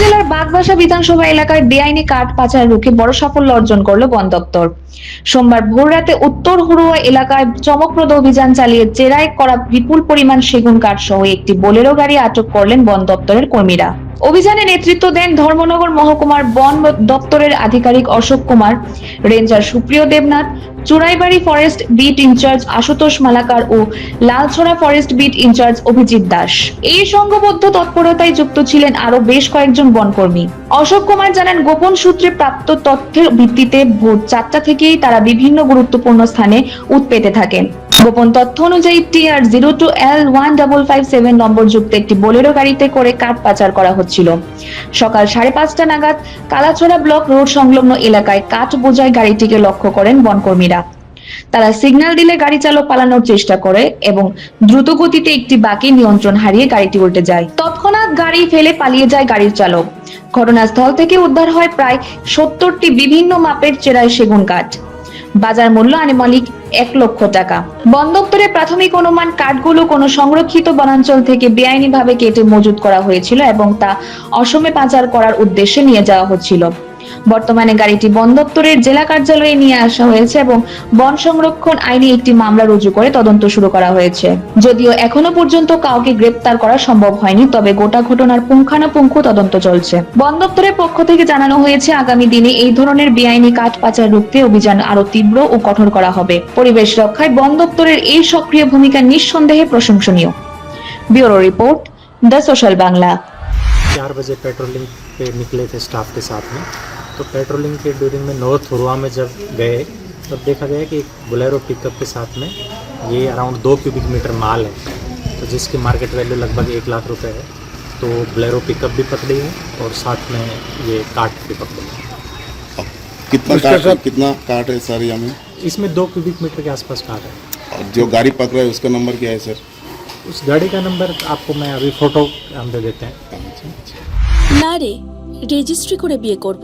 জেলার বাগবাসা বিধানসভা এলাকায় বেআইনি কাঠ পাচার রুখে বড় সাফল্য অর্জন করল বন দপ্তর। সোমবার ভোররাতে উত্তর হরুয়া এলাকায় চমকপ্রদ অভিযান চালিয়ে চেরাই করা বিপুল পরিমাণ সেগুন কাঠ সহ একটি বোলেরো গাড়ি আটক করলেন বন দপ্তরের কর্মীরা। অভিযানে নেতৃত্ব দেন ধর্মনগর মহকুমার বন দপ্তরের আধিকারিক Ashok Kumar, ranger Supriyo Debnath, Churaibari forest beat in-charge Ashutosh Malakar ও Lalchhara forest beat in-charge Abhijit Das. এই সংঘবদ্ধ তৎপরতায় যুক্ত ছিলেন আরও বেশ কয়েকজন বনকর্মী। অশোক কুমার জানান, গোপন সূত্রে প্রাপ্ত তথ্যের ভিত্তিতে ভোর চারটা থেকেই তারা বিভিন্ন গুরুত্বপূর্ণ স্থানে উৎপেতে থাকেন। গোপন তথ্য অনুযায়ী TR zero two L one double five seven number যুক্ত একটি বোলেরো গাড়িতে করে কাঠ পাচার করা হচ্ছিল। সকাল সাড়ে পাঁচটা নাগাদ কালাছড়া ব্লক রোড সংলগ্ন এলাকায় কাঠ বোঝাই গাড়িটিকে লক্ষ্য করেন বনকর্মীরা। তারা সিগন্যাল দিলে গাড়ি চালক পালানোর চেষ্টা করে এবং দ্রুত গতিতে একটি বাকি নিয়ন্ত্রণ হারিয়ে গাড়িটি উল্টে যায়। তৎক্ষণাৎ গাড়ি ফেলে পালিয়ে যায় গাড়ির চালক। ঘটনাস্থল থেকে উদ্ধার হয় প্রায় সত্তরটি বিভিন্ন মাপের চেরাই সেগুন কাঠ। বাজার মূল্য আনুমানিক এক লক্ষ টাকা। বন দপ্তরের প্রাথমিক অনুমান কাঠগুলো কোনো সংরক্ষিত বনাঞ্চল থেকে বেআইনিভাবে কেটে মজুত করা হয়েছিল এবং তা অসমে পাচার করার উদ্দেশ্যে নিয়ে যাওয়া হচ্ছিল। বর্তমানে গাড়িটি বন দপ্তরের জেলা কার্যালয়ে নিয়ে আসা হয়েছে এবং বন সংরক্ষণ আইনে একটি মামলা রুজু করে তদন্ত শুরু করা হয়েছে যদিও এখনো পর্যন্ত কাউকে গ্রেপ্তার করা সম্ভব হয়নি তবে গোটা ঘটনার পুঙ্খানুপুঙ্খ তদন্ত চলছে বন দপ্তরের পক্ষ থেকে জানানো হয়েছে আগামী দিনে এই ধরনের বেআইনি কাঠ পাচার রুখতে অভিযান আরো তীব্র ও কঠোর করা হবে পরিবেশ রক্ষায় বন দপ্তরের এই সক্রিয় ভূমিকা নিঃসন্দেহে প্রশংসনীয় bureau report the social Bangla चार बजे पेट्रोलिंग पे निकले थे स्टाफ के साथ में तो पेट्रोलिंग के ड्यूरिंग में नॉर्थ हुआ में जब गए तब देखा गया कि एक बोलेरो पिकअप के साथ में ये अराउंड दो क्यूबिक मीटर माल है तो जिसकी मार्केट वैल्यू लगभग एक लाख रुपए है तो बोलेरो पिकअप भी पकड़ी है और साथ में ये काट भी पकड़ी है कितना काट है कितना काट है सर यहाँ में इसमें दो क्यूबिक मीटर के आसपास काट है और जो गाड़ी पकड़ा है उसका नंबर क्या है सर उस गाड़ी का नंबर आपको मैं अभी फ़ोटो हम दे देते हैं না রে রেজিস্ট্রি করে বিয়ে করব